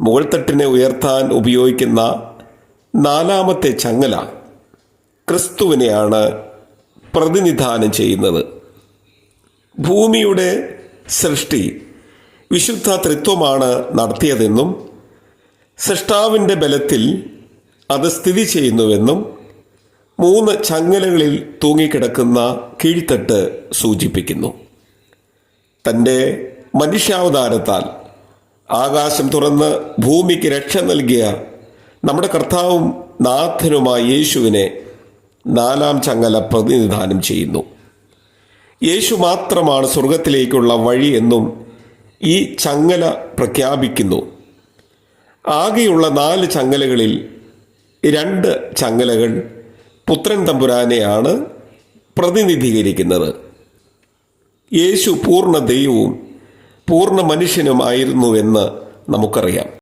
മുകൾത്തട്ടിനെ ഉയർത്താൻ ഉപയോഗിക്കുന്ന നാലാമത്തെ ചങ്ങല ക്രിസ്തുവിനെയാണ് പ്രതിനിധാനം ചെയ്യുന്നത്. ഭൂമിയുടെ സൃഷ്ടി വിശുദ്ധ തൃത്വമാണ് നടത്തിയതെന്നും സൃഷ്ടാവിന്റെ ബലത്തിൽ അത് സ്ഥിതി ചെയ്യുന്നുവെന്നും മൂന്ന് ചങ്ങലകളിൽ തൂങ്ങിക്കിടക്കുന്ന കീഴ്ത്തട്ട് സൂചിപ്പിക്കുന്നു. തന്റെ മനുഷ്യാവതാരത്താൽ ആകാശം തുറന്ന് ഭൂമിക്ക് രക്ഷ നൽകിയ നമ്മുടെ കർത്താവും നാഥനുമായ യേശുവിനെ നാലാം ചങ്ങല പ്രതിനിധാനം ചെയ്യുന്നു. യേശു മാത്രമാണ് സ്വർഗത്തിലേക്കുള്ള വഴി എന്നും ഈ ചങ്ങല പ്രഖ്യാപിക്കുന്നു. ആകെയുള്ള നാല് ചങ്ങലകളിൽ രണ്ട് ചങ്ങലകൾ പുത്രൻ തമ്പുരാനെയാണ് പ്രതിനിധീകരിക്കുന്നത്. യേശു പൂർണ ദൈവവും പൂർണ മനുഷ്യനുമായിരുന്നു എന്ന് നമുക്കറിയാം.